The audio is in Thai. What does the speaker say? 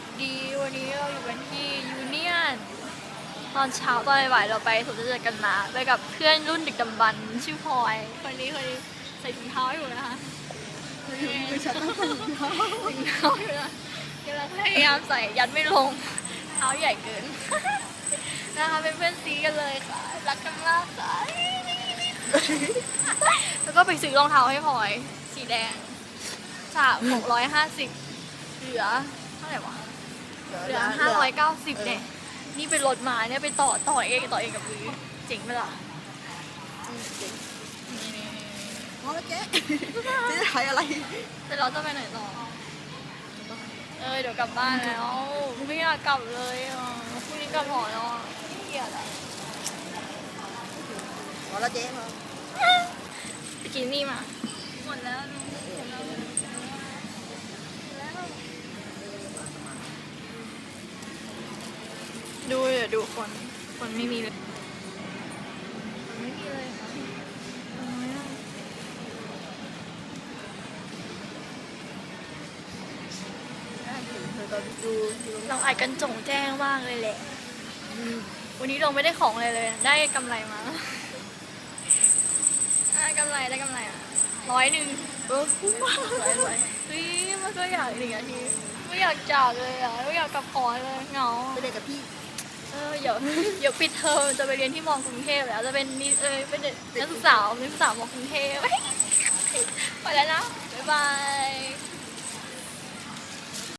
สดีวันนี้เราอยู่กันที่ยูเนียนตอนเช้าตอนบ่ายๆเราไปสวนจตุจักรกันมาไปกับเพื่อนรุ่นดึกดำบรรพ์ชื่อพลอยคนนี้คนนี้ใส่ถุงเท้าอยู่นะคะคือฉันต้องใส่รองเท้าถุงเท้าอยู่นะกำลังพยายามใส่ยัดไม่ลงเท้าใหญ่เกินนะคะเป็นเพื่อนซีกันเลยค่ะรักกันมากค่ะแล้วก็ไปซื้อรองเท้าให้พลอย สีแดงจากหกร้อยห้าสิบเหลือเท่าไหร่วะเหลือห้าร้อยเก้าสิบเนี่ย นี่ไปลดมาเนี่ยไปต่อต่อเองต่อเองกับวีเจ๋งไหมล่ะนี่พอแล้วเจ๊เจ๊จะถ่ายอะไร แต่เราจะไปไหนต่อ เออเดี๋ยวกลับบ้านแล้ว ไม่อยากกลับเลยอะพรุ่งนี้กลับหอแล้วอะเกลียดอะพอแล้วเจ๊พอไปกินนี่มา หมดแล้วดูหมดแล้วหมดแล้ว ดูเดี๋ยวดูคน คนไม่มีเลยคนไม่มีเลยค่ะน้อยอะเธอก็ดูดูเราอัดกันจงแจ้งมากเลยแหละ วันนี้เราไม่ได้ของเลยเลย ได้กำไรมาได้กำไรได้กำไรอะร้อยหนึ่งเออคุ้มมากสวยสวยเฮ้ยมันก็อยากหนึ่งนาทีไม่อยากจากเลยอะไม่อยากกลับหอเลยเหงาไปเด็กกับพี่เออเดี๋ยวเดี๋ยวปิดเทอมจะไปเรียนที่มองกรุงเทพแล้วจะเป็นนิเออเป็นนักศึกษานักศึกษามองกรุงเทพไปแล้วนะบ๊ายบาย